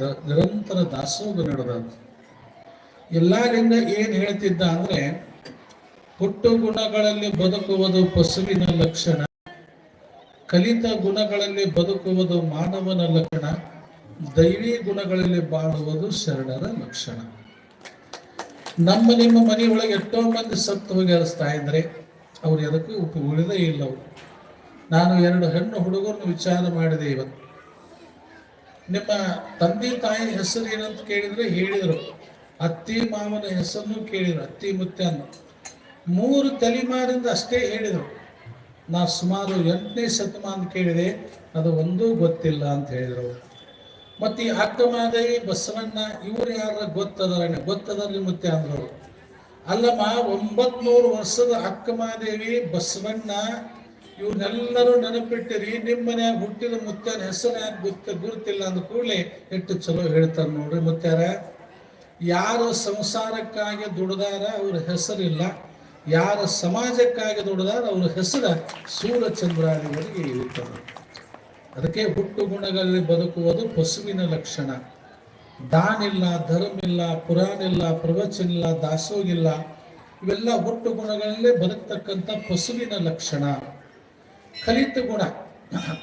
ನಿರಂತರ ದಾಸೋಹ ನಡೆದಂತ ಎಲ್ಲರಿಂದ ಏನ್ ಹೇಳ್ತಿದ್ದ ಅಂದ್ರೆ ಹುಟ್ಟು ಗುಣಗಳಲ್ಲಿ ಬದುಕುವುದು ಪಶುವಿನ ಲಕ್ಷಣ, ಕಲಿತ ಗುಣಗಳಲ್ಲಿ ಬದುಕುವುದು ಮಾನವನ ಲಕ್ಷಣ, ದೈವಿ ಗುಣಗಳಲ್ಲಿ ಬಾಳುವುದು ಶರಣರ ಲಕ್ಷಣ. ನಮ್ಮ ನಿಮ್ಮ ಮನೆಯೊಳಗೆ ಎಷ್ಟೋ ಮಂದಿ ಸತ್ತು ಹೋಗಿ ಅನಿಸ್ತಾ ಇದ್ರೆ, ಅವ್ರು ಎದಕ್ಕೂ ಉಳಿದೇ ಇಲ್ಲ ನಾನು ಎರಡು ಹೆಣ್ಣು ಹುಡುಗರನ್ನು ವಿಚಾರ ಮಾಡಿದೆ ಇವತ್ತು. ನಿಮ್ಮ ತಂದೆ ತಾಯಿ ಹೆಸರು ಏನಂತ ಕೇಳಿದ್ರೆ ಹೇಳಿದರು. ಅತ್ತಿ ಮಾವನ ಹೆಸರನ್ನು ಕೇಳಿದ್ರು, ಅತ್ತಿ ಮುತ್ತೆಯನ್ನು ಮೂರು ತಲೆಮಾರಿಂದ ಅಷ್ಟೇ ಹೇಳಿದರು. ನಾ ಸುಮಾರು ಎಂಟನೇ ಶತಮಾನ ಕೇಳಿದೆ, ಅದು ಒಂದೂ ಗೊತ್ತಿಲ್ಲ ಅಂತ ಹೇಳಿದರು. ಮತ್ತು ಈ ಅಕ್ಕಮಾದೇವಿ ಬಸವಣ್ಣ, ಇವರು ಯಾರ ಗೊತ್ತದಾರ ಗೊತ್ತದಲ್ಲಿ ಮುತ್ತೆ ಅಂದ್ರು. ಅಲ್ಲಮ್ಮ ಒಂಬತ್ನೂರು ವರ್ಷದ ಅಕ್ಕಮಾದೇವಿ, ಬಸವಣ್ಣ ಇವ್ರನ್ನೆಲ್ಲರೂ ನೆನಪಿಟ್ಟಿರಿ ನಿಮ್ಮ ಮನ್ಯಾಗ ಹುಟ್ಟಿದ ಮುತ್ತನ ಹೆಸರು ಯಾಕೆ ಗೊತ್ತ ಗುರುತಿಲ್ಲ ಅಂದ ಕೂಡಲೇ ಎಷ್ಟು ಚಲೋ ಹೇಳ್ತಾರೆ ನೋಡ್ರಿ ಮುತ್ತಾರ ಯಾರು ಸಂಸಾರಕ್ಕಾಗಿ ದುಡ್ದಾರ ಅವ್ರ ಹೆಸರಿಲ್ಲ, ಯಾರ ಸಮಾಜಕ್ಕಾಗಿ ದುಡ್ದಾರ ಅವ್ರ ಹೆಸರು ಸೂರ್ಯಚಂದ್ರಾದಿಗಳಿಗೆ ಇರುತ್ತದೆ ಅದಕ್ಕೆ ಹುಟ್ಟು ಗುಣಗಳಲ್ಲಿ ಬದುಕುವುದು ಪಶುವಿನ ಲಕ್ಷಣ. ದಾನಿಲ್ಲ, ಧರ್ಮಿಲ್ಲ ಪುರಾಣಿಲ್ಲ ಪ್ರವಚನಿಲ್ಲ, ದಾಸೋಗಿಲ್ಲ, ಇವೆಲ್ಲ ಹುಟ್ಟು ಗುಣಗಳಲ್ಲೇ ಬದುಕ್ತಕ್ಕಂಥ ಪಶುವಿನ ಲಕ್ಷಣ. ಕಲಿತ ಗುಣ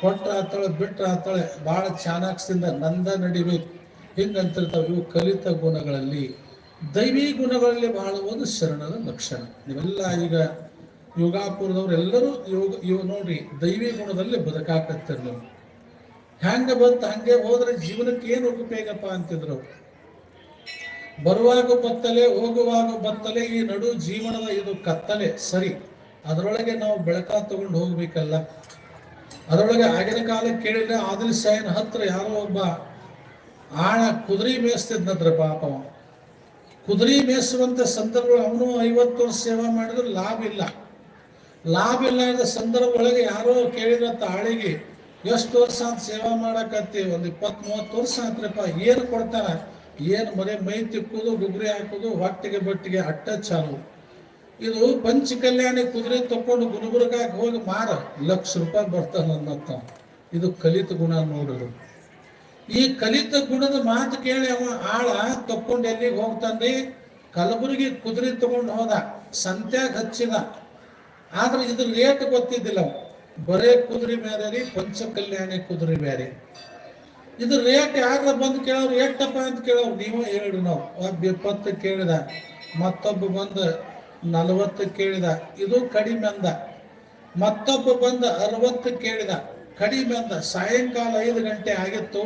ಕೊಟ್ರ ಆತಳೆ, ಬಿಟ್ರ ಆತಳೆ, ಭಾಳ ಚಾಣಾಕ್ಷದಿಂದ ನಂದ ನಡಿಬೇಕು. ಹಿಂಗಂತಿರ್ತಾವೆ ಇವು ಕಲಿತ ಗುಣಗಳಲ್ಲಿ. ದೈವಿ ಗುಣಗಳಲ್ಲಿ ಬಹಳ ಒಂದು ಶರಣದ ಲಕ್ಷಣ. ನೀವೆಲ್ಲ ಈಗ ಯೋಗಾಪುರದವ್ರು ಎಲ್ಲರೂ ಯೋಗ, ಇವ್ ನೋಡ್ರಿ, ದೈವಿ ಗುಣದಲ್ಲಿ ಬದುಕಾಕತ್ತಿರ್ ನೀವು. ಹ್ಯಾಂಗ ಬಂತು ಹಂಗೆ ಹೋದ್ರೆ ಜೀವನಕ್ಕೆ ಏನು ಉಪಯೋಗಪ್ಪ ಅಂತಿದ್ರು. ಬರುವಾಗ ಬತ್ತಲೆ, ಹೋಗುವಾಗ ಬತ್ತಲೆ, ಈ ನಡು ಜೀವನದ ಇದು ಕತ್ತಲೆ, ಸರಿ. ಅದರೊಳಗೆ ನಾವು ಬೆಳಕ ತಗೊಂಡು ಹೋಗ್ಬೇಕಲ್ಲ. ಅದರೊಳಗೆ ಆಗಿನ ಕಾಲಕ್ಕೆ ಕೇಳಿದ್ರೆ ಆದಿಲ್ ಸಾಯನ ಹತ್ರ ಯಾರೋ ಒಬ್ಬ ಆಳ ಕುದುರೆ ಮೇಯಿಸ್ತಿದ್ನತ್ರ ಪಾಪ. ಕುದುರೆ ಮೇಯಿಸುವಂತ ಸಂದರ್ಭ ಅವನು ಐವತ್ತು ವರ್ಷ ಸೇವಾ ಮಾಡಿದ್ರೆ ಲಾಭ ಇಲ್ಲ. ಲಾಭ ಇಲ್ಲದ ಸಂದರ್ಭ ಒಳಗೆ ಯಾರೋ ಕೇಳಿದ್ರಂತ ಆಳಿಗೆ ಎಷ್ಟು ವರ್ಷ ಅಂತ ಸೇವಾ ಮಾಡಕತ್ತಿ? ಒಂದು ಇಪ್ಪತ್ತ್ ಮೂವತ್ತು ವರ್ಷ ಆತ್ರಪ್ಪ, ಏನು ಕೊಡ್ತಾರ ಏನು ಮನೆ ಮೈ ತಿಕ್ಕೋದು, ಗುಗ್ರಿ ಹಾಕೋದು, ಹೊಟ್ಟೆಗೆ ಬಟ್ಟಿಗೆ ಅಟ್ಟ ಚಾಲು. ಇದು ಪಂಚ ಕಲ್ಯಾಣಿ ಕುದುರೆ ತಕೊಂಡು ಗುಲ್ಬರ್ಗಾಕ್ ಹೋಗಿ ಮಾರ. ಲಕ್ಷ ರೂಪಾಯಿ ಬರ್ತಾನ ಅನ್ನತ್ತ ಇದು ಕಲಿತ ಗುಣ ನೋಡೋದು ಈ ಕಲಿತ ಗುಣದ ಮಾತು ಕೇಳಿ ಅವ ಆಳ ತಕೊಂಡು ಎಲ್ಲಿಗೆ ಹೋಗ್ತಾನೆ ಕಲಬುರಗಿ ಕುದುರೆ ತಗೊಂಡು ಹೋದ. ಸಂತ್ಯಾಗ ಹಚ್ಚಿದ. ಆದ್ರೆ ಇದ್ರ ರೇಟ್ ಗೊತ್ತಿದ್ದಿಲ್ಲ. ಬರೇ ಕುದುರೆ ಬೇರೆ ರೀ, ಪಂಚ ಕಲ್ಯಾಣಿ ಕುದುರೆ ಬೇರೆ. ಇದು ರೇಟ್ ಯಾರ ಬಂದು ಕೇಳೋರು? ಎಷ್ಟಪ್ಪ ಅಂತ ಕೇಳೋರು? ನೀವು ಹೇಳಿ ನಾವು. ಒಬ್ಬ ಇಪ್ಪತ್ತು ಕೇಳಿದ. ಮತ್ತೊಬ್ಬ ಬಂದು ನಲವತ್ತು ಕೇಳಿದ, ಇದು ಕಡಿಮೆ ಅಂದ. ಮತ್ತೊಬ್ಬ ಬಂದ, ಅರವತ್ತು ಕೇಳಿದ. ಕಡಿಮೆ ಅಂದ, ಸಾಯಂಕಾಲ ಐದು ಗಂಟೆ ಆಗಿತ್ತು.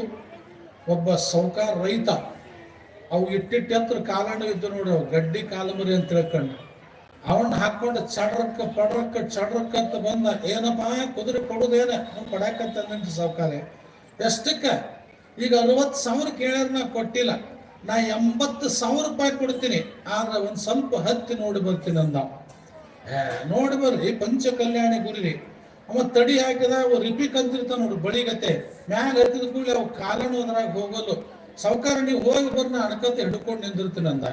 ಒಬ್ಬ ಸೌಕಾರ ರೈತ, ಅವು ಇಟ್ಟಿಟ್ಟು ಹತ್ರ ಕಾಲಣ್ಣು ಇದ್ದು ನೋಡ್ರಿ ಅವು ಗಡ್ಡಿ ಕಾಲಮರಿ ಅಂತ ತಿಳ್ಕೊಂಡು ಅವನ್ನ ಹಾಕೊಂಡು ಚಡ್ರಕ್ಕ, ಪಡ್ರಕ್ಕ, ಚಡ್ರಕ್ಕ ಅಂತ ಬಂದ, ಏನಪ್ಪ, ಕುದುರೆ ಕೊಡೋದೇನ? ಅವ್ನು ಕೊಡಾಕಂತ ಸಾವುಕಾರ. ಎಷ್ಟಕ್ಕ? ಈಗ ಅರವತ್ತು ಸಾವಿರ ಕೇಳ್ಯಾರ ನಾ ಕೊಟ್ಟಿಲ್ಲ. ನಾ ಎಂಬತ್ತು ಸಾವಿರ ರೂಪಾಯಿ ಕೊಡ್ತೀನಿ, ಆದ್ರೆ ಒಂದು ಸ್ವಲ್ಪ ಹತ್ತಿ ನೋಡಿ ಬರ್ತೀನಿ ಅಂದ. ನೋಡಿ ಬರ್ರಿ ಪಂಚ ಕಲ್ಯಾಣಿ ಗುರಿ ಅವ ತಡಿ ಹಾಕಿದ, ಅವ ರಿಪಿ ಕಂತಿರ್ತಾವ ನೋಡಿ ಬಳಿಗತ್ತೆ ಮ್ಯಾಗ ಹತ್ತಿದ ಕೂಡಲೇ ಅವ್ ಕಾಲನು ಅದ್ರಾಗ ಹೋಗಲು ಸಾವುಕಾರ ನೀವು ಹೋಗಿ ಬರ್ನ, ಅಣಕತ್ತ ಹಿಡ್ಕೊಂಡು ನಿಂದಿರ್ತೀನಿ ಅಂದ.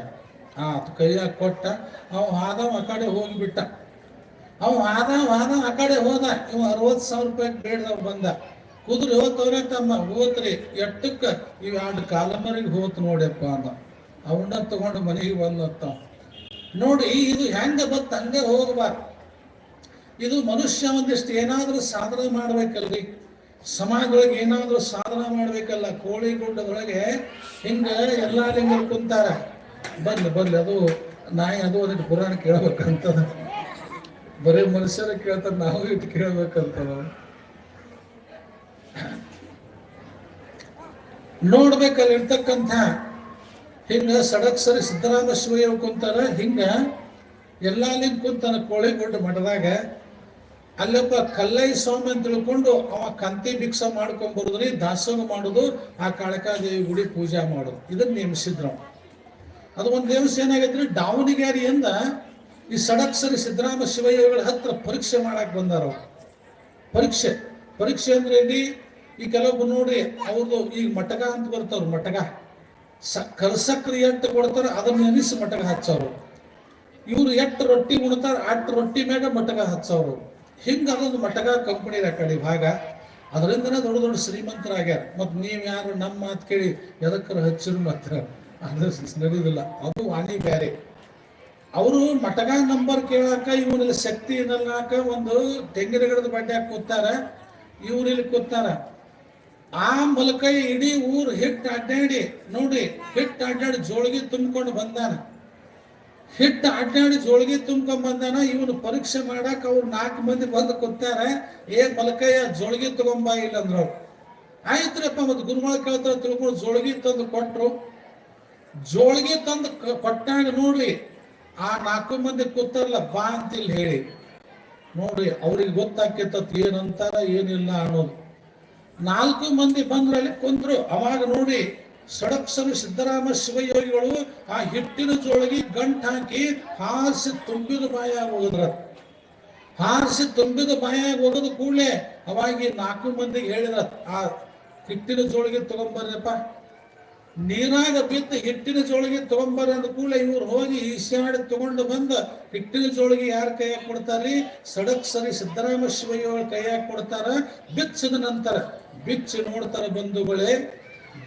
ಆ ಕೈಯಾಗ ಕೊಟ್ಟ, ಅವ ಆದವ ಆ ಕಡೆ ಹೋಗಿಬಿಟ್ಟ. ಅವ ಆದವ ಆದವ ಆ ಕಡೆ ಹೋದ, ಇವ ಅರವತ್ತು ಸಾವಿರ ರೂಪಾಯಿ ಬೇಡ್ದವ್ ಬಂದ. ಕುದುರೆ ಹೋತವ್ರೆ ತಮ್ಮ, ಹೋತ್ರಿ, ಎಟ್ಟಕ್ಕ ಇವ್ ಎರಡು ಕಾಲಮರಿಗೆ ಹೋತ್ ನೋಡ್ಯಪ್ಪ ಅಂದ. ಅವನ್ನ ತಗೊಂಡು ಮನೆಗೆ ಬಂದಂತ. ನೋಡಿ, ಇದು ಹೆಂಗ ಬತ್ತ ಹಂಗೆ ಹೋಗಬಾರ್ದು ಇದು ಮನುಷ್ಯ ಒಂದಿಷ್ಟು ಏನಾದರೂ ಸಾಧನೆ ಮಾಡ್ಬೇಕಲ್ರಿ. ಸಮಾಜದೊಳಗೆ ಏನಾದರೂ ಸಾಧನೆ ಮಾಡ್ಬೇಕಲ್ಲ, ಕೋಳಿ ಗುಡ್ಡದೊಳಗೆ ಹಿಂಗ ಎಲ್ಲಾರು ಹಿಂಗ ಕುಂತಾರ. ಬರ್ಲಿ ಬರ್ಲಿ ಅದು ನಾಯಿ, ಅದು ಅದಕ್ಕೆ ಪುರಾಣ ಕೇಳ್ಬೇಕಂತದ. ಬರೀ ಮನುಷ್ಯರ ಕೇಳ್ತಾರೆ, ನಾವು ಇಟ್ಟು ಕೇಳ್ಬೇಕಂತದ. ನೋಡ್ಬೇಕಲ್ಲಿ ಇರ್ತಕ್ಕಂಥ ಹಿಂಗ ಸಡಕ್ ಸರಿ ಸಿದ್ದರಾಮ ಶಿವಯ್ಯ ಕುಂತಾರ, ಹಿಂಗ ಎಲ್ಲ ನಿಂತ್ ಕುಂತಾನ ಕೋಳಿಗುಡ್ಡ ಮಠದಾಗ ಅಲ್ಲೊಬ್ಬ ಕಲ್ಲೈ ಸ್ವಾಮಿ ಅಂತ ತಿಳ್ಕೊಂಡು ಅವ ಕಂತಿ ಭಿಕ್ಷ ಮಾಡ್ಕೊಂಡ್ ಬರುದ್ರಿ ದಾಸೋಹ ಮಾಡುದು, ಆ ಕಾಳಕಾದೇವಿ ಗುಡಿ ಪೂಜಾ ಮಾಡೋದು ಇದನ್ನ ನೇಮಿಸಿದ್ರು. ಅದು ಒಂದು ದಿವಸ ಏನಾಗೈತ್ರಿ, ದಾವಣಗೆರೆಯಿಂದ ಈ ಸಡಕ್ ಸರಿ ಸಿದ್ದರಾಮ ಶಿವಯ್ಯಗಳ ಹತ್ರ ಪರೀಕ್ಷೆ ಮಾಡಕ್ ಬಂದಾರ. ಪರೀಕ್ಷೆ ಪರೀಕ್ಷೆ ಅಂದ್ರೆ ಇಲ್ಲಿ ಈ ಕೆಲವೊಬ್ರು ನೋಡಿ ಅವ್ರದ್ದು ಈಗ ಮಟಕ ಅಂತ ಬರ್ತಾವ್ರು ಮಟಕ ಸ ಕಲಸಕ್ರಿ ಎಟ್ಟು ಕೊಡ್ತಾರ, ಅದನ್ನ ನೆನೆಸಿ ಮಟಕ ಹಚ್ಚವ್ರು. ಇವ್ರು ಎಷ್ಟು ರೊಟ್ಟಿ ಉಣ್ತಾರ, ಅಷ್ಟು ರೊಟ್ಟಿ ಮ್ಯಾಗ ಮಟಕ ಹಚ್ಚವ್ರು. ಹಿಂಗ ಅದೊಂದು ಮಟಕ ಕಂಪನಿ ಕಡೆ ಭಾಗ ಅದರಿಂದನೇ ದೊಡ್ಡ ದೊಡ್ಡ ಶ್ರೀಮಂತರಾಗ್ಯಾರ. ಮತ್ತು ನೀವು ಯಾರು ನಮ್ಮ ಮಾತು ಕೇಳಿ ಎದಕ್ಕರ ಹಚ್ಚಿರು ಮಾತ್ರ. ಅದು ನಡೆಯುದಿಲ್ಲ ಅದು ವಾಣಿ ಬ್ಯಾರೆ. ಅವರು ಮಟಗ ನಂಬರ್ ಕೇಳಾಕ ಇವನಲ್ಲಿ ಶಕ್ತಿ ಇರಲ್ಲಾಕ ಒಂದು ತೆಂಗಿನ ಗಿಡದ ಬಡ್ಡ್ಯಾಗ ಕೂತಾರ. ಇವ್ರು ಇಲ್ಲಿ ಕೂತಾರ. ಆ ಮೂಲಕ ಇಡೀ ಊರು ಹಿಟ್ಟು ಅಡ್ಡಾಡಿ, ನೋಡಿ ಹಿಟ್ಟು ಅಡ್ಡಾಡಿ ಜೋಳಿಗೆ ತುಂಬಿಕೊಂಡು ಬಂದಾನ. ಹಿಟ್ಟು ಅಡ್ಡಾಡಿ ಜೋಳಿಗೆ ತುಂಬ್ಕೊಂಡ್ ಬಂದಾನ, ಇವನು ಪರೀಕ್ಷೆ ಮಾಡಕ್ ಅವ್ರು ನಾಲ್ಕು ಮಂದಿ ಬಂದು ಕೂತಾರ, ಏ ಮಲಕಯ್ಯ, ಜೋಳಿಗೆ ತಗೊಂಬ ಇಲ್ಲ ಅಂದ್ರು ಅವ್ರು. ಆಯ್ತ್ರಪ್ಪ, ಮತ್ತೆ ಗುರುಗಳ ಕೇಳ್ತಾರ ತಿಳ್ಕೊಂಡು ಜೋಳಿಗೆ ತಂದು ಕೊಟ್ರು. ಜೋಳಿಗೆ ತಂದು ಕೊಟ್ಟಾಗ ನೋಡ್ರಿ, ಆ ನಾಲ್ಕು ಮಂದಿ ಕೂತಾರಲ್ಲ, ಬಾ ಅಂತ ಇಲ್ಲಿ ಹೇಳಿ. ನೋಡ್ರಿ ಅವ್ರಿಗೆ ಗೊತ್ತಾಕೇತ ಏನಂತಾರ, ಏನಿಲ್ಲ ಅನ್ನೋದು. ನಾಲ್ಕು ಮಂದಿ ಬಂದ್ರು ಅಲ್ಲಿ ಕುಂತ್ರು ಅವಾಗ ನೋಡಿ ಸಡಕ್ಸಲು ಸಿದ್ದರಾಮ ಶಿವಯೋಗಿಗಳು ಆ ಹಿಟ್ಟಿನ ಜೋಳಿಗೆ ಗಂಟ್ ಹಾಕಿ ಹಾರಿಸಿ ತುಂಬಿದ ಬಾಯ ಹೋಗದ್ರ ಹಾರಿಸಿ ತುಂಬಿದ ಬಾಯ ಹೋಗದ ಕೂಡಲೇ ಅವಾಗ ನಾಲ್ಕು ಮಂದಿಗೆ ಹೇಳಿದ್ರ, ಆ ಹಿಟ್ಟಿನ ಜೋಳಿಗೆ ತಗೊಂಬರ್ರಪ್ಪ. ನೀರಾಗ ಬಿದ್ದು ಹಿಟ್ಟಿನ ಜೋಳಿಗೆ ತಗೊಂಬರ್ರಿ ಅಂದ ಕೂಡಲೇ ಇವ್ರು ಹೋಗಿ ಈಶಾಡಿ ತಗೊಂಡು ಬಂದ ಹಿಟ್ಟಿನ ಜೋಳಿಗೆ ಯಾರ ಕೈಯಾಗ ಕೊಡ್ತಾರ್ರಿ? ಸಡಕ್ ಸರಿ ಸಿದ್ದರಾಮ ಶಿವಯ್ಯ ಕೈಯಾಗ ಕೊಡ್ತಾರ. ಬಿಚ್ಚಿದ ನಂತರ ಬಿಚ್ಚಿ ನೋಡ್ತಾರೆ ಬಂಧುಗಳೇ,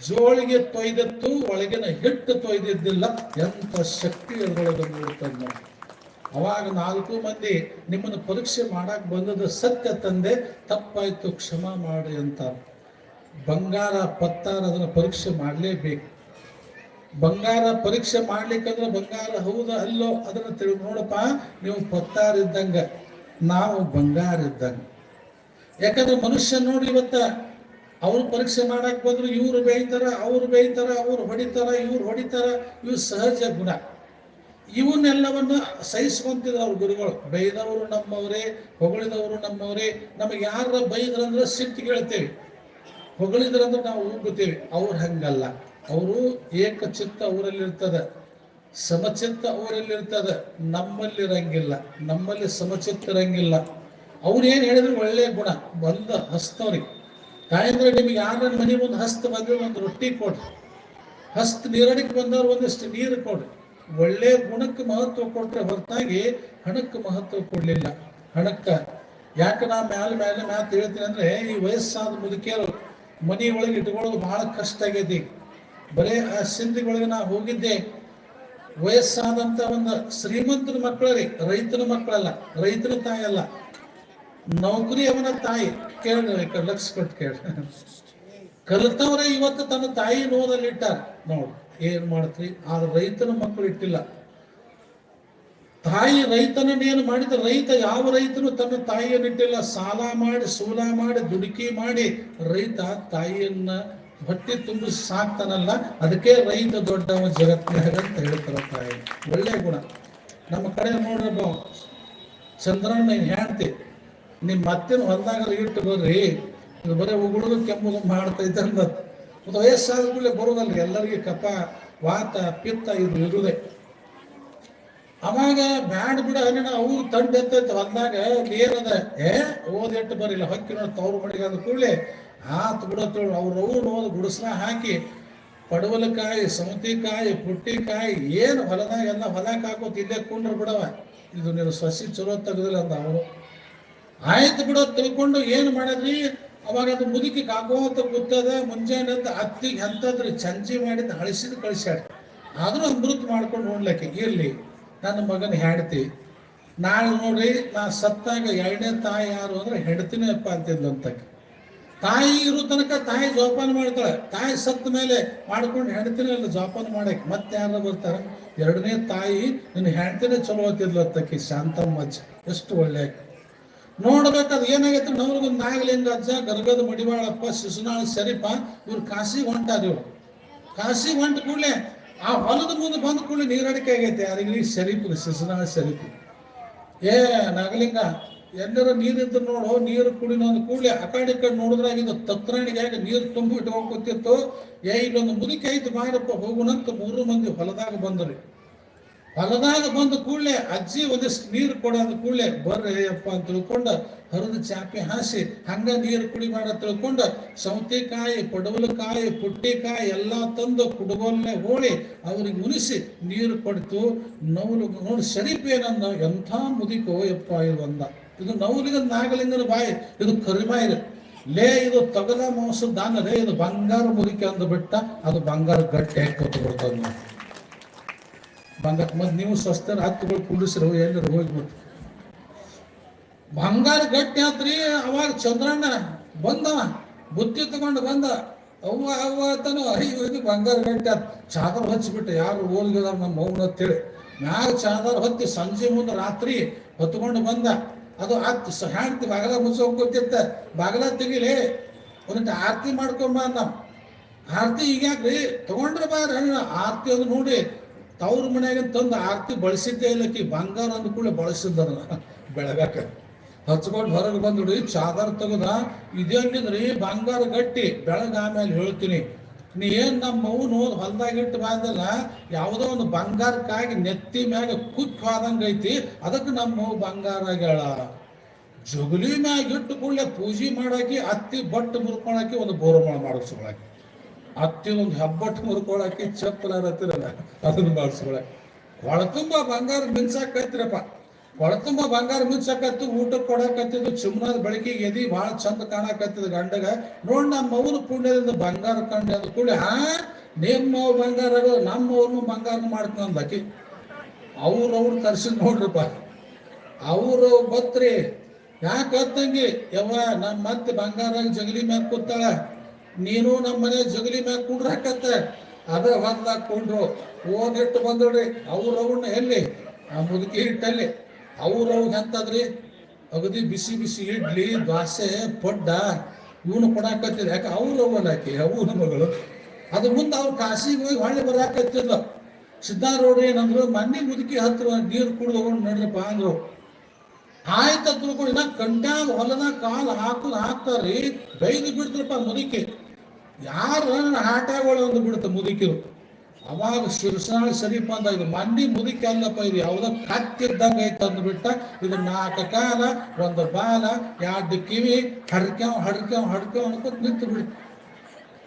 ಜೋಳಿಗೆ ತೊಯ್ದತ್ತು ಒಳಗಿನ ಹಿಟ್ಟು ತೊಯ್ದಿದ್ದಿಲ್ಲ, ಎಂಥ ಶಕ್ತಿ ಅದರೊಳಗೆ ನೋಡ್ತದ ನೋಡಿ. ಅವಾಗ ನಾಲ್ಕು ಮಂದಿ ನಿಮ್ಮನ್ನು ಪರೀಕ್ಷೆ ಮಾಡಕ್ ಬಂದದ್ದು ಸತ್ಯ ತಂದೆ, ತಪ್ಪಾಯ್ತು, ಕ್ಷಮ ಮಾಡಿ ಅಂತ. ಬಂಗಾರ ಪತ್ತಾರ ಅದನ್ನ ಪರೀಕ್ಷೆ ಮಾಡಲೇಬೇಕು. ಬಂಗಾರ ಪರೀಕ್ಷೆ ಮಾಡ್ಲಿಕ್ಕಂದ್ರೆ ಬಂಗಾರ ಹೌದ ಅಲ್ಲೋ ಅದನ್ನ ತಿಳಿ ನೋಡಪ್ಪ, ನೀವು ಪತ್ತಾರ ಇದ್ದಂಗ, ನಾವು ಬಂಗಾರ ಇದ್ದಂಗ. ಯಾಕಂದ್ರೆ ಮನುಷ್ಯ ನೋಡಿ ಇವತ್ತ ಅವ್ರು ಪರೀಕ್ಷೆ ಮಾಡಕ್ ಬಂದ್ರು ಇವ್ರು ಬೇಯ್ತಾರ, ಅವ್ರು ಬೇಯ್ತಾರ, ಅವ್ರು ಹೊಡಿತಾರ, ಇವ್ರು ಹೊಡಿತಾರ ಇವು ಸಹಜ ಗುಣ. ಇವನ್ನೆಲ್ಲವನ್ನ ಸಹಿಸ್ಕೊಂತಿದ್ರು ಅವ್ರ ಗುರುಗಳು. ಬೈದವರು ನಮ್ಮವರೇ, ಹೊಗಳಿದವರು ನಮ್ಮವರೇ. ನಮಗೆ ಯಾರ ಬೈದ್ರಂದ್ರೆ ಸಿಟ್ಟು ಕೇಳ್ತೇವೆ. ಹೊಗಳಿದ್ರಂದ್ರೆ ನಾವು ಉಗ್ಗುತ್ತೇವೆ. ಅವ್ರು ಹಂಗಲ್ಲ. ಅವರು ಏಕಚಿತ್ತ ಅವರಲ್ಲಿರ್ತದೆ ಸಮಚಿತ್ತ ಅವರಲ್ಲಿರ್ತದೆ ನಮ್ಮಲ್ಲಿ ಇರಂಗಿಲ್ಲ ನಮ್ಮಲ್ಲಿ ಸಮಚಿತ್ತ ಇರಂಗಿಲ್ಲ ಅವ್ರು ಏನು ಹೇಳಿದ್ರು ಒಳ್ಳೆಯ ಗುಣ. ಬಂದ ಹಸ್ತವ್ರಿಗೆ. ತಾಯಂದ್ರೆ ನಿಮಗೆ ಯಾರ ಮನೆ ಮುಂದೆ ಹಸ್ತ ಬಂದ್ರೆ ಒಂದು ರೊಟ್ಟಿ ಕೊಡ್ರಿ. ಹಸ್ತ ನೀರಡಿಗೆ ಬಂದವ್ರು ಒಂದಿಷ್ಟು ನೀರು ಕೊಡ್ರಿ. ಒಳ್ಳೆ ಗುಣಕ್ಕೆ ಮಹತ್ವ ಕೊಟ್ರೆ ಹೊರತಾಗಿ ಹಣಕ್ಕೆ ಮಹತ್ವ ಕೊಡ್ಲಿಲ್ಲ. ಹಣಕ್ಕೆ. ಯಾಕೆ ನಾ ಮ್ಯಾಲ ಮ್ಯಾಲೆ ಮ್ಯಾತ್ ಹೇಳ್ತೀನಿ ಅಂದ್ರೆ ಈ ವಯಸ್ಸಾದ ಮುದುಕಿಯರು ಮನಿ ಒಳಗೆ ಇಟ್ಕೊಳ್ಳೋದು ಬಹಳ ಕಷ್ಟ ಆಗೈತಿ. ಬರೇ ಆ ಸಿಂಧಿಗಳಿಗೆ ನಾ ಹೋಗಿದ್ದೆ. ವಯಸ್ಸಾದಂತ ಒಂದು ಶ್ರೀಮಂತನ ಮಕ್ಕಳ ರೀ ರೈತನ ಮಕ್ಕಳಲ್ಲ, ರೈತನ ತಾಯಿ ಅಲ್ಲ ನೌಕರಿ ಅವನ ತಾಯಿ. ಕೇಳಿ ಲಕ್ಷ ಕೊಟ್ಟು ಕೇಳ ಕಲಿತವ್ರೆ ಇವತ್ತು ತನ್ನ ತಾಯಿ ನೋದಲ್ಲಿ ಇಟ್ಟಾರ ನೋಡು, ಏನ್ ಮಾಡ್ತ್ರಿ? ಆ ರೈತನ ಮಕ್ಕಳು ಇಟ್ಟಿಲ್ಲ. ತಾಯಿ ರೈತನನ್ನೇನು ಮಾಡಿದ ರೈತ ಯಾವ ರೈತನು ತನ್ನ ತಾಯಿಯನ್ನು ಇಟ್ಟಿಲ್ಲ. ಸಾಲ ಮಾಡಿ, ಸೂಲ ಮಾಡಿ, ದುಡುಕಿ ಮಾಡಿ ರೈತ ತಾಯಿಯನ್ನ ಹೊಟ್ಟೆ ತುಂಬಿಸಿ ಸಾಕ್ತಾನಲ್ಲ, ಅದಕ್ಕೆ ರೈತ ದೊಡ್ಡವ ಜಗತ್ತಿನಾಗ ಅಂತ ಹೇಳ್ತಾರ ತಾಯಿ. ಒಳ್ಳೆ ಗುಣ. ನಮ್ಮ ಕಡೆ ನೋಡ್ರಿ ಚಂದ್ರಣ್ಣ ಹೇಳ್ತಿ ನಿಮ್ಮ ಮತ್ತಿನ ಹೊಲದಾಗ ಇಟ್ಟು ಬರ್ರಿ ಇದು ಬರೀ ಉಗುಳುದು ಕೆಮ್ಮುದು ಮಾಡ್ತೈತೆ ಅಂದ. ಮತ್ತು ವಯಸ್ಸಾದ ಕೂಡಲೇ ಬರೋದಲ್ಲ ಎಲ್ಲರಿಗೆ ಕಪ ವಾತ, ಪಿತ್ತ, ಇದು ಇರುದೆ. ಅವಾಗ ಬ್ಯಾಡ್ ಬಿಡ ಹಣ್ಣ ಅವು ತಂಡ ಎತ್ತೈತೆ ಹೊಲದಾಗ ಏನದ ಏ ಓದಿಟ್ಟು ಬರಿಲ್ಲ, ಹಕ್ಕಿ ನೋಡಿ ತವ್ರು ಮಡಿಗೆ ಅಂದ ಕೂಡಲೇ ಆತ್ ಬಿಡತ್ತೇಳು ಅವ್ರು ಅವು ಓದ್ ಗುಡಿಸ್ಲ ಹಾಕಿ ಪಡವಲಕಾಯಿ, ಸೌತಿಕಾಯಿ, ಪುಟ್ಟಿಕಾಯಿ, ಏನು ಹೊಲದಾಗ ಎಲ್ಲ ಹೊಲಕ್ಕೆ ಹಾಕೋ ಇಲ್ಲೇ ಕುಂಡ್ರು ಬಿಡವ. ಇದು ನೀನು ಸಸಿ ಚಲೋ ತೆಗೆದಿಲ್ಲ ಅಂದ ಅವನು ಆಯ್ತು ಬಿಡೋ ತಿಳ್ಕೊಂಡು ಏನು ಮಾಡಿದ್ರಿ? ಅವಾಗ ಅದು ಮುದುಕಿ ಕಾಕೋತ ಕೂತದ, ಮುಂಜಾನೆ ಅಂತ ಅತ್ತಿಗೆ ಎಂತದ್ರಿ ಚಂಚಿ ಮಾಡಿದ ಹಳಿಸಿದ ಕಳಿಸ್ಯಾಡ ಆದರೂ ಅಮೃತ ಮಾಡ್ಕೊಂಡು ಉಣ್ಲಕ್ಕೆ ಇರಲಿ, ನನ್ನ ಮಗನ ಹೆಂಡತಿ. ನಾಳೆ ನೋಡ್ರಿ, ನಾ ಸತ್ತಾಗ ಎರಡನೇ ತಾಯಿ ಯಾರು ಅಂದ್ರೆ ಹೆಂಡತಿನೇ ಅಪ್ಪ ಅಂತಕ ತಾಯಿ ಇರೋ ತನಕ ತಾಯಿ ಜೋಪಾನ ಮಾಡ್ತಾಳೆ. ತಾಯಿ ಸತ್ತ ಮೇಲೆ ಮಾಡ್ಕೊಂಡು ಹೆಂಡತಿನೇ ಇಲ್ಲ ಜೋಪಾನ ಮಾಡಕ್ಕೆ. ಮತ್ತೆ ಯಾರು ಬರ್ತಾರ? ಎರಡನೇ ತಾಯಿ ನಿನ್ನ ಹೆಂಡತಿನೇ ಚಲೋ ಅಂತಿದ್ಲಂತಕ್ಕೆ ಶಾಂತಮ್ಮ ಅಜ್ಜ. ಎಷ್ಟು ಒಳ್ಳೆ. ನೋಡ್ಬೇಕಾದ್ ಏನಾಗೈತೆ ನವ್ರಿಗೊಂದು ನಾಗಲಿಂಗ ಅಜ್ಜ ಗರ್ಗದ ಮಡಿವಾಳಪ್ಪ, ಶಿಶುನಾಳ ಶರೀಫ, ಇವ್ರು ಕಾಶಿಗೆ ಹೊಂಟಾರ ಇವ್ರು. ಕಾಶಿಗೆ ಹೊಂಟ ಕೂಡಲೇ ಆ ಹೊಲದ ಮುಂದೆ ಬಂದ ಕೂಡಲೇ ನೀರಡಿಕೆ ಆಗೈತೆ. ಯಾರಿಗೆ ಶರೀಫ್ ಶಿಶುನಾಳ ಶರೀಫ್ ಏ, ನಾಗಲಿಂಗ ಎಲ್ಲರೂ ನೀರಿದ್ದು ನೋಡು, ನೀರು ಕುಡಿನ ಒಂದು ಕೂಡಲೇ ಆ ಕಡೆ ಈ ನೋಡಿದ್ರಾಗ ಇದು ತತ್ರಾಣಿಗೆ ಹೇಗೆ ನೀರು ತುಂಬಿ ಇಟ್ಕೊಂಡು ಕೂತಿತ್ತು. ಏ, ಇಲ್ಲೊಂದು ಮುದುಕಿ ಐದು ಮಾಡಪ್ಪ ಹೋಗುಣಂತ ಮೂರು ಮಂದಿ ಹೊಲದಾಗ ಬಂದ್ರಿ. ಹೊಲದಾಗ ಬಂದ ಕೂಡಲೇ ಅಜ್ಜಿ ಒಂದಿಷ್ಟು ನೀರು ಕೊಡೋದು ಕೂಡಲೇ, ಬರ್ರಿ ಅಂತ ತಿಳ್ಕೊಂಡು ಹರಿದ ಚಾಪೆ ಹಾಸಿ, ಹಂಗ ನೀರು ಕುಡಿ ಮಾಡ ತಿಳ್ಕೊಂಡು ಸೌತೆಕಾಯಿ, ಪಡವಲಕಾಯಿ, ಪುಟ್ಟಿಕಾಯಿ ಎಲ್ಲ ತಂದು ಕುಡುಗೋಲ್ನೆ ಹೋಳಿ ಅವ್ರಿಗೆ ಮುನಿಸಿ ನೀರು ಕೊಡ್ತು. ನವಲು ನೋಡಿ ಏನಂದ ಎಂಥ ಮುದಿಕೋ ಯಪ್ಪ ಇದು ಅಂದ. ಇದು ನೌಲಿಗ ನಾಗಲಿಂಗನ ಬಾಯಿ, ಇದು ಕರಿಮಾಯಿರ ಲೇ, ಇದು ತಗದ ಮೋಸ ದಾನ ಇದು ಬಂಗಾರ ಮುದಿಕೆ ಅಂದು ಬಿಟ್ಟ, ಅದು ಬಂಗಾರ ಗಟ್ಟಿ ಕೊಟ್ಟು ಬಿಡ್ತದ ಬಂಗಾರ ಮತ್ತೆ ನೀವು ಸ್ವಸ್ಥರ ಹತ್ತುಗಳು ಕುಂಡಿಸ್ರು ಎಲ್ಲರೂ ಹೋಗ್ಬಿಟ್ಟು ಬಂಗಾರ ಗಟ್ಟಿ ಆತ್ರಿ, ಅವಾಗ ಚಂದ್ರಣ್ಣ ಬಂದವ. ಬುತ್ತಿ ತಗೊಂಡು ಬಂದ. ಅವ್ವ ಅವ್ವ ಅಂತಾನು, ಅಯ್ಯೋ ಬಂಗಾರ ಗಟ್ಟಿ ಆತ್. ಚಾದರ್ ಹಚ್ಚಿಬಿಟ್ಟು ಯಾರು ಓಲ್ಗಿದಾರ ನಮ್ಮ ಮೌನ ಅಂತೇಳಿ. ಮ್ಯಾಗ ಚಾದರ್ ಹೊತ್ತಿ ಸಂಜೆ ಮುಂದೆ ರಾತ್ರಿ ಹೊತ್ಕೊಂಡು ಬಂದ. ಅದು ಹತ್ತು ಹೆಣ್ತಿ ಬಾಗಲ ಮುಚ್ಚೋಕ್ ಗೊತ್ತಿತ್ತ ಬಾಗಲ ತೆಗಿಲಿ. ಒಂದಿಟ್ಟು ಆರತಿ ಮಾಡ್ಕೊಂಬ ನಾವು ಆರತಿ ಈಗ ಯಾಕ್ರಿ? ತಗೊಂಡ್ರೆ ಬಾರ ಆರತಿ ಅದು ನೋಡಿ ತವ್ರ ಮನೆಯಾಗ ತಂದು ಆರತಿ ಬಳಸಿದ್ದೇ ಇಲ್ಲಕಿ ಬಂಗಾರ ಅಂದ ಕೂಡ ಬಳಸಿದ್ದಾರ ಬೆಳಗಾಕ. ಹಚ್ಕೊಂಡು ಹೊರಗೆ ಬಂದ್ರಿ ಚಾದರ್ ತೆಗದ ಇದೇನಿದ್ರಿ ಬಂಗಾರ ಗಟ್ಟಿ, ಬೆಳಗ ಆಮೇಲೆ ಹೇಳ್ತೀನಿ. ನೀ ಏನ್ ನಮ್ಮ ಅವನು ಹೊಲ್ದಾಗಿಟ್ಟು ಬಂದಲ್ಲ ಯಾವುದೋ ಒಂದು ಬಂಗಾರಕ್ಕಾಗಿ ನೆತ್ತಿ ಮ್ಯಾಗ ಕುಚ್ಚು ಆದಂಗೈತಿ ಅದಕ್ಕೆ ನಮ್ಮ ಬಂಗಾರ ಆಗ್ಯಾಳ. ಜುಗುಲಿ ಮ್ಯಾಗ ಇಟ್ಟು ಕೂಡಲೇ ಪೂಜೆ ಮಾಡಾಕಿ, ಅತ್ತಿ ಬಟ್ಟು ಮುರ್ಕೊಳಕ್ಕೆ ಒಂದು ಬೋರಮಳ ಮಾಡಿಸ್ಕೊಳಕ್ಕೆ ಅತ್ತಿ ಒಂದು ಹೆಬ್ಬಟ್ಟು ಮುರ್ಕೊಳಕ್ಕೆ ಚಪ್ಪಲ ಹತ್ತಿರಲ್ಲ, ಅದನ್ನು ಮಾಡಿಸ್ಕೊಳಕ್ಕೆ ಕೊಳತುಂಬ ಬಂಗಾರ ಮಿಂಚಾಕೈತ್ರಪ್ಪ. ಕೊಳತುಂಬ ಬಂಗಾರ ಮಿಂಚಾಕತ್ತು, ಊಟಕ್ಕೆ ಕೊಡಕತ್ತಿದ್ದು ಚಿಮ್ನಾದ ಬೆಳಕಿಗೆ ಎದಿ ಭಾಳ ಚಂದ ಕಾಣಕತ್ತಿದ ಗಂಡಗ. ನೋಡ್ ನಮ್ಮ ಮೌನ ಪುಣ್ಯದಿಂದ ಬಂಗಾರ ಕಂಡೆ ಅಂದ ಹಾ ನಿಮ್ಮ ಬಂಗಾರ ನಮ್ಮವ್ರನ್ನು ಬಂಗಾರ ಮಾಡ್ಕೊಂಡಾಕಿ ಅವ್ರು ಅವ್ರು ಕರ್ಸಿದ್ ನೋಡ್ರಪ್ಪ. ಅವರು ಬತ್ರಿ ಯಾಕೆ ಹೊತ್ತಂಗಿ ಯವ್ವ, ನಮ್ಮ ಮತ್ತೆ ಬಂಗಾರ ಜಗಲಿ ಮ್ಯಾಗ ಕೂತಾಳ. ನೀನು ನಮ್ಮ ಮನೆ ಜಗಲಿ ಮ್ಯಾಗ ಕುಂಡ್ರಾಕತ್ತ ಅದ ಹೊಲ್ದಾಗ ಕುಂಡ್ರು. ಓದಿಟ್ಟು ಬಂದ್ರಿ. ಅವ್ರ ಅವ್ರನ್ನ ಎಲ್ಲಿ? ಆ ಮುದುಕಿ ಹಿಟ್ಟಲ್ಲಿ. ಅವ್ರ ಅವ್ಗ ಎಂತದ್ರಿ? ಅಗದಿ ಬಿಸಿ ಬಿಸಿ ಇಡ್ಲಿ, ದ್ವಾಸೆ, ಪಡ್ಡ ಇವನು ಕೊಡಾಕತ್ತಿದ್ರು ಯಾಕೆ ಅವ್ರ ಆಕೆ? ಅವ್ರ ಮಗಳು. ಅದು ಮುಂದೆ ಅವ್ರು ಕಾಸಿಗೆ ಹೋಗಿ ಹೊಳ್ಳಿ ಬರಾಕತ್ತಿದ್ಲು. ಸಿದ್ಧಾರೂಢ ಏನಂದ್ರು, ಮನ್ನಿ ಮುದುಕಿ ಹತ್ರ ನೀರು ಕುಡಿದು ಹೋಗೊಂಡು ನಡ್ರಪ್ಪ ಅಂದ್ರು. ಆಯ್ತು ತಿಳ್ಕೊಂಡು ಇನ್ನ ಕಂಟ್ಯಾಗ ಹೊಲದಾಗ ಕಾಲು ಹಾಕುದು ಹಾಕ್ತಾರ್ರಿ, ಬೈದು ಬಿಡ್ತಿರಪ್ಪ ಮುದುಕಿ. ಯಾರು ಆಟಗಳು ಒಂದು ಬಿಡುತ್ತೆ ಮುದುಕಿರು. ಅವಾಗ ಶಿರ್ಸಾಳ ಸರಿಪ ಅಂದ, ಇದು ಮಂಡಿ ಮುದುಕಿ ಅಲ್ಲಪ್ಪ, ಇದು ಯಾವುದೋ ಕತ್ತಿದ್ದಂಗೆ ಐತೆ ಅಂದ್ಬಿಟ್ಟ ಇದು ನಾಲ್ಕು ಕಾಲ, ಒಂದು ಬಾಲ, ಎರಡು ಕಿವಿ ಹಡ್ಕ್ಯಾವ್ ಹಡ್ಕ್ಯಾವ್ ಹಡ್ಕ್ಯಾವ್ ಅನ್ಕೊಂತ ನಿಂತು ಬಿಡಿ.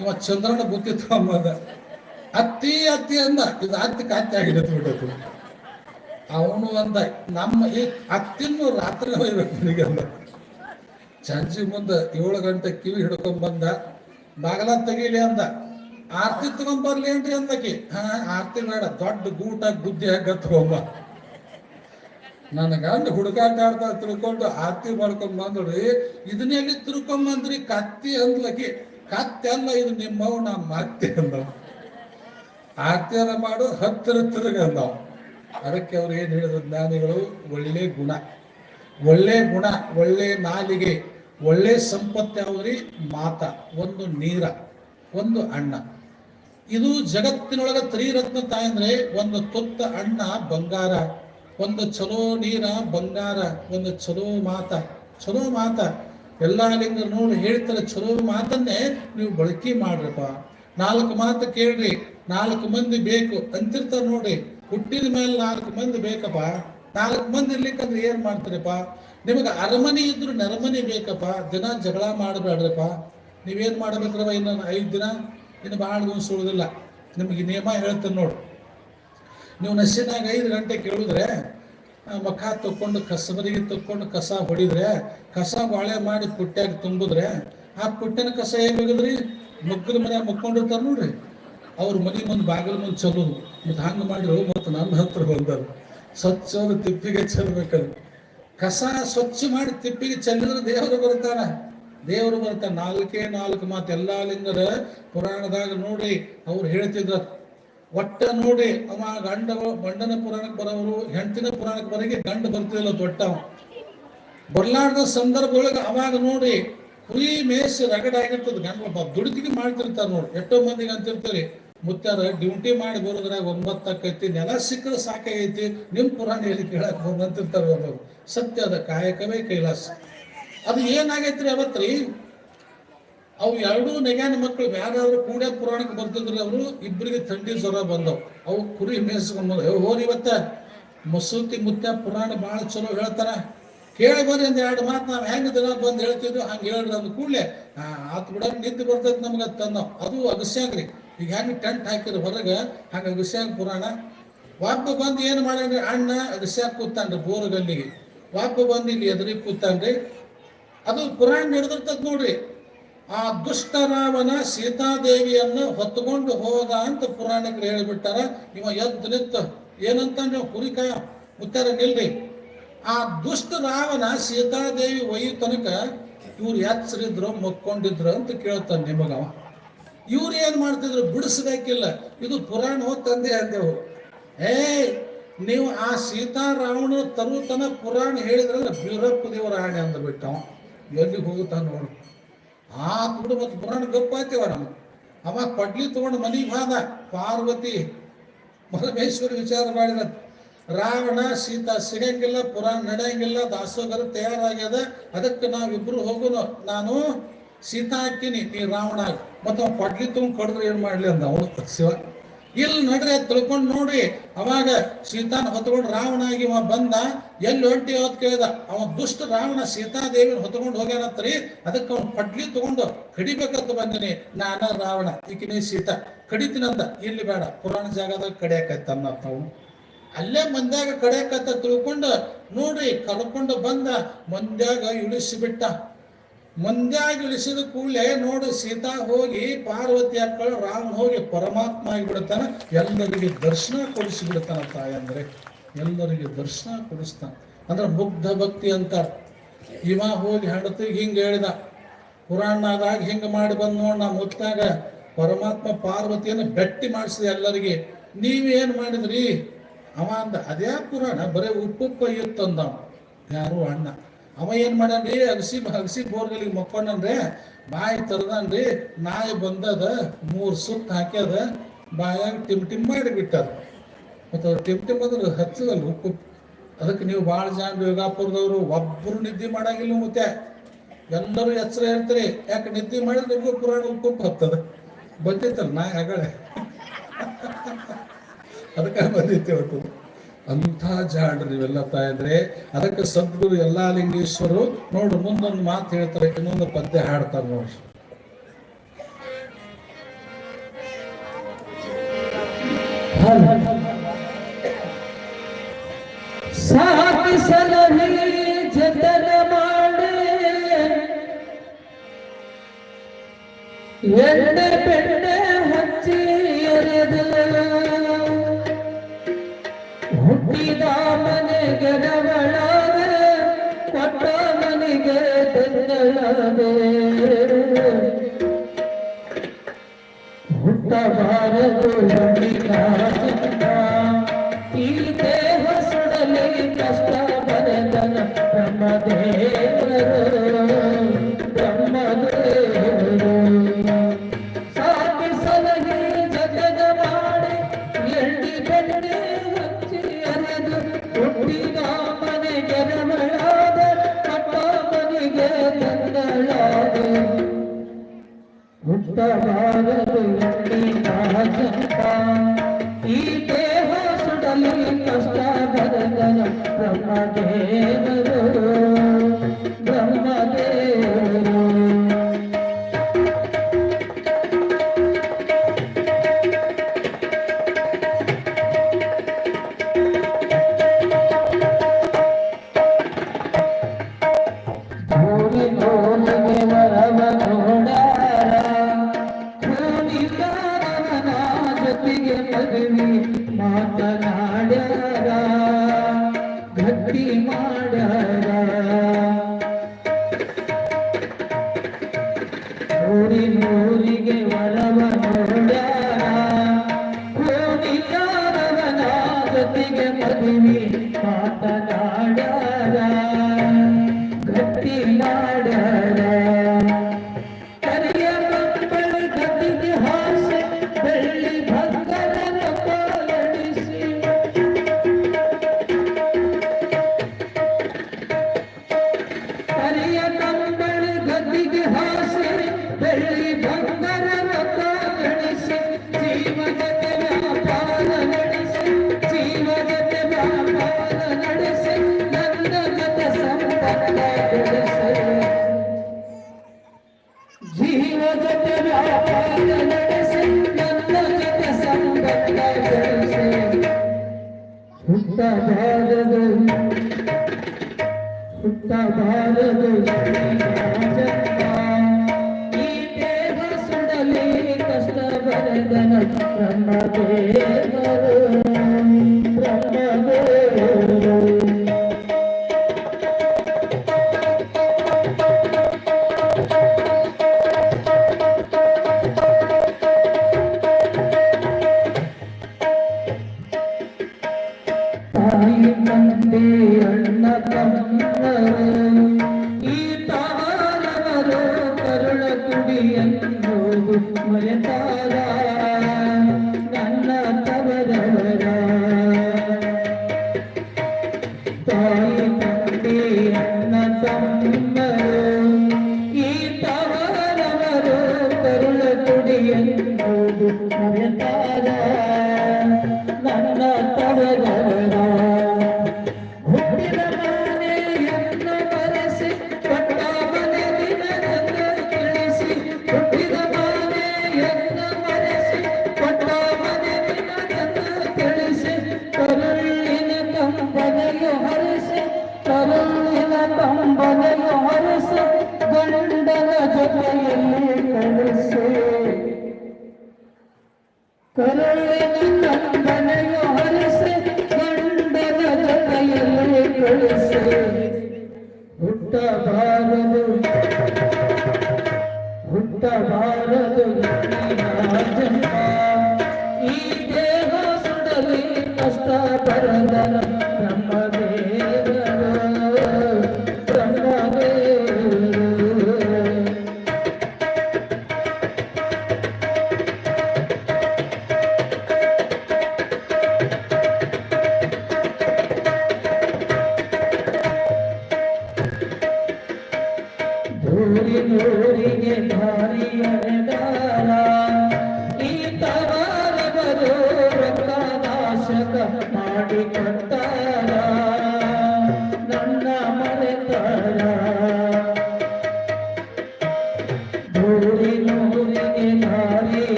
ಇವ ಚಂದ್ರನ ಬುತ್ತಿತ್ತು ತಗೊಂಬಂದ. ಅತ್ತಿ ಅತ್ತಿ ಅಂದ, ಇದು ಅತ್ತಿ ಕತ್ತಿ ಆಗಿಡತ್ ಬಿಟ್ಟತು ಅವನು ಅಂದ, ನಮ್ಮ ಈ ಅತ್ತಿನ್ನು ರಾತ್ರಿ ಹೋಗ್ಬೇಕು ಅಂದ. ಸಂಜೆ ಮುಂದೆ ಏಳು ಗಂಟೆ ಕಿವಿ ಹಿಡ್ಕೊಂಡ್ ಬಂದ, ಬಾಗಲ ತೆಗೀಲಿ ಅಂದ. ಆರ್ತಿ ತಗೊಂಡ್ ಬರ್ಲಿ ಏನ್ರಿ ಅಂದಕಿ ಹಾ, ಆರ್ತಿ ಬೇಡ, ದೊಡ್ಡ ಗೂಟ ಗುದ್ದಿ ಹಗ್ಗ ತಗೊಂಬ ನನ್ನ ಗಂಡ ಹುಡುಗಾಟ ಆಡ್ತಾ ತಿಳ್ಕೊಂಡು ಆರ್ತಿ ಮಾಡ್ಕೊಂಡ್ ಬಂದ್ರಿ ಇದನ್ನೆಲ್ಲಿ ತಿಳ್ಕೊಂಡ್ ಬಂದ್ರಿ? ಕತ್ತಿ ಅಂದ್ಲಕಿ ಕತ್ತಿ ಅಲ್ಲ, ಇದು ನಿಮ್ಮವ್ ನಮ್ಮ ಅತ್ತಿ ಅಂದ ಎಲ್ಲ ಮಾಡು, ಹತ್ತಿರ ತಿರುಗ ಅಂದವ. ಅದಕ್ಕೆ ಅವ್ರು ಏನು ಹೇಳಿದ್ರು, ಜ್ಞಾನಿಗಳು ಒಳ್ಳೆ ಗುಣ. ಒಳ್ಳೆ ಗುಣ, ಒಳ್ಳೆ ನಾಲಿಗೆ, ಒಳ್ಳೆ ಸಂಪತ್ತು ಅವರಿ ಮಾತ, ಒಂದು ನೀರ, ಒಂದು ಅಣ್ಣ. ಇದು ಜಗತ್ತಿನೊಳಗ ತ್ರಿರತ್ನ ತಾಯಂದ್ರೆ ಒಂದು ತುತ್ತ ಅಣ್ಣ ಬಂಗಾರ, ಒಂದು ಚಲೋ ನೀರ ಬಂಗಾರ, ಒಂದು ಚಲೋ ಮಾತ. ಚಲೋ ಮಾತ. ಎಲ್ಲ ಲಿಂಗ ನೋಡಿ ಹೇಳ್ತಾರೆ, ಚಲೋ ಮಾತನ್ನೇ ನೀವು ಬಳಕೆ ಮಾಡ್ರಪ್ಪ. ನಾಲ್ಕು ಮಾತು ಕೇಳ್ರಿ, ನಾಲ್ಕು ಮಂದಿ ಬೇಕು ಅಂತಿರ್ತಾರೆ ನೋಡ್ರಿ. ಹುಟ್ಟಿದ ಮೇಲೆ ನಾಲ್ಕು ಮಂದಿ ಬೇಕಪ್ಪ, ನಾಲ್ಕು ಮಂದಿ ಇರ್ಲಿಕ್ಕಂದ್ರೆ ಏನ್ ಮಾಡ್ತೀರಪ್ಪ? ನಿಮಗೆ ಅರಮನೆ ಇದ್ರು ನರಮನೆ ಬೇಕಪ್ಪ, ದಿನ ಜಗಳ ಮಾಡಬೇಡ್ರಪ್ಪ. ನೀವೇನ್ ಮಾಡ್ಬೇಕ್ರವ ಇನ್ನು ಐದು ದಿನ? ಇನ್ನು ಭಾಳ ದಿವಸ ಉಳಿದಿಲ್ಲ. ನಿಮಗೆ ನಿಯಮ ಹೇಳ್ತೇನೆ ನೋಡು. ನೀವು ನಸಿನಾಗ ಐದು ಗಂಟೆ ಕೇಳಿದ್ರೆ ಮಖ ತಕ್ಕೊಂಡು, ಕಸಬರಿಗೆ ತಕ್ಕೊಂಡು, ಕಸ ಹೊಡಿದ್ರೆ, ಕಸ ಬಾಳೆ ಮಾಡಿ ಪುಟ್ಟ್ಯಾಗ ತುಂಬಿದ್ರೆ, ಆ ಪುಟ್ಟಿನ ಕಸ ಏನ್ ಮುಗ್ಗದ ಮನೆ ಮುಕ್ಕೊಂಡಿರ್ತಾರ ನೋಡ್ರಿ. ಅವ್ರ ಮನೆ ಮುಂದೆ ಬಾಗಿಲ ಮುಂದೆ ಚಲೋದು ಮತ್ತು ಹಂಗೆ ಮಾಡಿರು ಮತ್ತು ನನ್ನ ಹತ್ರ ಬಂದರು ಸ್ವಚ್ಛವಾದ ತಿಪ್ಪಿಗೆ ಚೆಲ್ಬೇಕದು. ಕಸ ಸ್ವಚ್ಛ ಮಾಡಿ ತಿಪ್ಪಿಗೆ ಚೆಲ್ಲಿದ್ರೆ ದೇವರು ಬರ್ತಾರ ದೇವರು ಬರ್ತಾರ ನಾಲ್ಕೇ ನಾಲ್ಕು ಮಾತು ಎಲ್ಲಾ ಲಿಂಗದ ಪುರಾಣದಾಗ ನೋಡಿ ಅವ್ರು ಹೇಳ್ತಿದ್ರ. ಒಟ್ಟ ನೋಡಿ ಅವ ಗಂಡ, ಗಂಡನ ಪುರಾಣಕ್ಕೆ ಬರೋರು, ಹೆಂಡತಿನ ಪುರಾಣಕ್ಕೆ ಬರೋಗೆ ಗಂಡ ಬರ್ತಿಲ್ಲ ದೊಡ್ಡ ಬರ್ಲಾರ್ದ ಸಂದರ್ಭದೊಳಗೆ ಅವಾಗ ನೋಡಿ ಕುರಿ ಮೇಸ್ ರಗಡ ಆಗಿರ್ತದ. ಗಂಡ ದುಡಿದಿಗೆ ಮಾಡ್ತಿರ್ತಾರ ನೋಡಿ. ಎಷ್ಟೋ ಮಂದಿಗೆ ಅಂತಿರ್ತೀರಿ. ಮುತ್ತಾರ ಡ್ಯೂಟಿ ಮಾಡಿ ಬರೋದ್ರಾಗ ಒಂಬತ್ತಕ್ಕೈತಿ ನೆಲ ಸಿಕ್ಕರೆ ಸಾಕಾಗೈತಿ ನಿಮ್ ಪುರಾಣ ಹೇಳಿ ಕೇಳಕ್ ಬಂದಂತಿರ್ತಾರ ಒಬ್ಬರು ಸತ್ಯ ಅದ, ಕಾಯಕವೇ ಕೈಲಾಸ. ಅದು ಏನಾಗೈತ್ರಿ ಅವತ್ರಿ? ಅವು ಎರಡೂ ನೆಗ್ಯಾನ ಮಕ್ಕಳು ಯಾರಾದ್ರೂ ಕೂಡ ಪುರಾಣಕ್ಕೆ ಬರ್ತಿದ್ರು ಅವರು ಇಬ್ಬರಿಗೆ ಥಂಡಿ ಜ್ವರ ಬಂದವು. ಅವು ಕುರಿ ಮೇಯಿಸ್ಕೊಂಡು ಬಂದವು ಹೋರಿ ಇವತ್ತ. ಮಸೂತಿ ಮುತ್ತ ಪುರಾಣ ಭಾಳ ಚಲೋ ಹೇಳ್ತಾರ. ಕೇಳಿ ಬರ್ರಿ ಅಂದ್ರೆ ಎರಡು ಮಾತು, ನಾವು ಹೆಂಗ್ ದಿನ ಬಂದು ಹೇಳ್ತಿದ್ವಿ, ಹಂಗೆ ಹೇಳ್ರಿ ಅಂದ ಕೂಡಲೇ. ಆತ್ ಬಿಡ ನಿದ್ದೆ ಬರ್ತೈತೆ ನಮ್ಗೆ ತಂದ ಅದು ಅಗಸ್ಯಾಗ್ರಿ. ಈಗ ಹೆಂಗ್ ಟೆಂಟ್ ಹಾಕಿದ್ರೆ ಹೊರಗೆ ಹಂಗೆ ಅಗಸ್ಯಾಗ ಪುರಾಣ. ಒಬ್ಬ ಬಂದು ಏನು ಮಾಡ್ಯಾನ್ರಿ ಅಣ್ಣ ಅಗಸ್ಯಾಗ ಕೂತಾನ್ರಿ ಬೋರ್ಗಲ್ಲಿಗೆ. ಒಬ್ಬ ಬಂದು ಇಲ್ಲಿ ಎದುರಿಗೆ ಕೂತಾನ್ರಿ. ಅದು ಪುರಾಣ ನಡೆದಿರ್ತದ ನೋಡ್ರಿ. ಆ ದುಷ್ಟ ರಾವಣ ಸೀತಾದೇವಿಯನ್ನು ಹೊತ್ತುಕೊಂಡು ಹೋದ ಅಂತ ಪುರಾಣಿಕರು ಹೇಳಿಬಿಟ್ಟಾರ. ಇವ ಎದ್ದು ನಿಂತು, ಏನಂತ ನೀವು ಕುರಿಕ ಉತ್ತರ ನಿಲ್ರಿ. ಆ ದುಷ್ಟ ರಾವಣ ಸೀತಾದೇವಿ ಒಯ್ಯು ತನಕ ಇವ್ರು ಎಚ್ಚರಿದ್ರು ಮಕ್ಕೊಂಡಿದ್ರು ಅಂತ ಕೇಳ್ತಾನೆ ನಿಮಗವ. ಇವ್ರು ಏನ್ ಮಾಡ್ತಿದ್ರು? ಬಿಡಿಸ್ಬೇಕಿಲ್ಲ. ಇದು ಪುರಾಣ ತಂದೆ ಅಂದೆವು ಏ ನೀವು ಆ ಸೀತಾರಾಮನ ತರುತನ ಪುರಾಣ ಹೇಳಿದ್ರಲ್ಲ, ಬೀರಪ್ಪ ದೇವರ ಆಣೆ ಅಂದ್ಬಿಟ್ಟವ ಎಲ್ಲಿ ಹೋಗುತ್ತಾನ ನೋಡು. ಆ ಬಿಡು ಮತ್ತು ಪುರಾಣ ಗಪ್ಪಾಯ್ತೇವ ನಮ್ಗೆ. ಅವ ಪಡ್ಲಿ ತಗೊಂಡು ಮನಿಗೆ ಬಾದ ಪಾರ್ವತಿ, ಪರಮೇಶ್ವರಿ ವಿಚಾರ ಮಾಡಿದ. ರಾವಣ, ಸೀತಾ ಸಿಗಂಗಿಲ್ಲ, ಪುರಾಣ ನಡೆಯಂಗಿಲ್ಲ ದಾಸೋಗರ ತಯಾರಾಗ್ಯದ. ಅದಕ್ಕೆ ನಾವಿಬ್ರು ಹೋಗುನು. ನಾನು ಸೀತಾ ಹಾಕ್ತೀನಿ ನೀ ರಾವಣ. ಮತ್ತೆ ಅವ್ನು ಕೊಡ್ಲಿ ತುಂಬ ಕಡಿದ್ರೆ ಏನ್ ಮಾಡ್ಲಿ ಅಂದ ಅವನು? ಶಿವ. ಇಲ್ಲಿ ನೋಡ್ರಿ ತಿಳ್ಕೊಂಡು ನೋಡ್ರಿ ಅವಾಗ ಸೀತಾನ ಹೊತ್ಕೊಂಡು ರಾವಣ ಆಗಿ ಅವ ಬಂದ. ಎಲ್ಲಿ ಹೊಂಟಿ ಅವತ್ ಕೇಳಿದ, ಅವ ದುಷ್ಟ ರಾವಣ ಸೀತಾದೇವಿನ ಹೊತ್ಕೊಂಡು ಹೋಗ್ಯಾನತ್ರಿ, ಅದಕ್ಕೆ ಅವ್ನು ಪಡ್ಲಿ ತಗೊಂಡು ಕಡಿಬೇಕಂತ ಬಂದಿನಿ. ನಾನ ರಾವಣ, ಈಕಿನೇ ಸೀತಾ. ಕಡಿತೀನಂದ ಇಲ್ಲಿ ಬೇಡ, ಪುರಾಣ ಜಾಗದಾಗ ಕಡಿಯಾಕೈತ ನಾವು ಅಲ್ಲೇ ಮಂದ್ಯಾಗ ಕಡಿಯಾಕತ್ತ ತಿಳ್ಕೊಂಡು ನೋಡ್ರಿ ಕರ್ಕೊಂಡು ಬಂದ, ಮಂದ್ಯಾಗ ಇಳಿಸಿಬಿಟ್ಟ. ಮಂದ್ಯಾಗ ಇಳಿಸಿದ ಕೂಡಲೇ ನೋಡು ಸೀತಾ ಹೋಗಿ ಪಾರ್ವತಿ ಅಕ್ಕಳು ರಾಮ ಹೋಗಿ ಪರಮಾತ್ಮ ಆಗಿಬಿಡ್ತಾನ ಎಲ್ಲರಿಗೆ ದರ್ಶನ ಕೊಡಿಸಿ ಬಿಡ್ತಾನ ತಾಯಂದ್ರೆ ಎಲ್ಲರಿಗೆ ದರ್ಶನ ಕೊಡಿಸ್ತಾನ. ಅಂದ್ರೆ ಮುಗ್ಧ ಭಕ್ತಿ ಅಂತ ಇವ ಹೋಗಿ ಹೆಂಡತಿಗೆ ಹಿಂಗೆ ಹೇಳಿದ. ಪುರಾಣದಾಗ ಹಿಂಗೆ ಮಾಡಿ ಬಂದ್ ನೋಡಿ ನಾ ಮುತ್ತಾಗ ಪರಮಾತ್ಮ ಪಾರ್ವತಿಯನ್ನು ಬೆಟ್ಟಿ ಮಾಡಿಸಿದೆ ಎಲ್ಲರಿಗೆ. ನೀವೇನ್ ಮಾಡಿದ್ರಿ? ಅವ ಅಂದ ಅದೇ ಪುರಾಣ? ಬರೇ ಉಪ್ಪುಪ್ಪ ಇತ್ತಂದ. ಯಾರು ಅಣ್ಣ. ಅವ ಏನ್ ಮಾಡ್ಯಾನ್ರಿ? ಅಗಸಿ ಅಗಸಿ ಬೋರ್ಗಳಿಗೆ ಮಕ್ಕೊಂಡನ್ರಿ. ಬಾಯಿ ತರದನ್ರಿ. ನಾಯಿ ಬಂದದ, ಮೂರ್ ಸುತ್ತ ಹಾಕ್ಯದ, ಬಾಯಾಗ ಟಿಮ್ ಟಿಮ್ ಮಾಡಿ ಬಿಟ್ಟದ. ಮತ್ತು ಟಿಮ್ ಟಿಮ್ ಅಂದ್ರೆ ಹಚ್ಚದಲ್ಲ ಉಪ್ಪು. ಅದಕ್ಕೆ ನೀವು ಭಾಳ ಜನ ಯೋಗಾಪುರದವರು ಒಬ್ಬರು ನಿದ್ದೆ ಮಾಡಂಗಿಲ್ಲ ಮತ್ತೆ. ಎಲ್ಲರೂ ಎಚ್ಚರ ಹೇಳ್ತೀರಿ ಯಾಕೆ ನಿದ್ದೆ ಮಾಡಿದ್ರೆ ನಿಮಗೂ ಪುರಾಣ ಉಪ್ಪು ಹತ್ತದ. ಬಂದಿತ್ತಲ್ಲ ನಾ ಆಗಳೆ ಅದಕ್ಕೆ ಬಂದಿತ್ತು ಅಂಥ ಜಾಡ್ರಿ ನೀವೆಲ್ಲ ತಾಯಂದ್ರೆ ಅದಕ್ಕೆ ಸದ್ಗುರು ಎಲ್ಲಾ ಲಿಂಗೇಶ್ವರು ನೋಡು ಮುಂದೊಂದು ಮಾತು ಹೇಳ್ತಾರೆ, ಇನ್ನೊಂದು ಪದ್ಯ ಹಾಡ್ತಾರೆ ನೋಡ್ರಿ ಮಾಡೆ. হবে ब्रह्मदेव ಜೊತೆಗೆ ಪದವಿ ಮಾತನಾಡ್ಯಾರ ಗಟ್ಟಿ ಮಾಡ್ಯಾರ. ನೋಡಿ ಊರಿಗೆ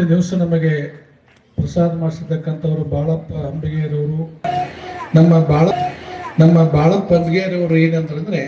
ಮತ್ತೆ ದಿವಸ ನಮಗೆ ಪ್ರಸಾದ ಮಾಡಿಸಿರ್ತಕ್ಕಂಥವ್ರು ಬಾಳಪ್ಪ ಅಂಬಿಗೇರವರು ನಮ್ಮ ಬಾಳ ನಮ್ಮ ಬಾಳಪ್ಪ ಅಂಬಿಗೇರವರು ಏನಂತಂದ್ರೆ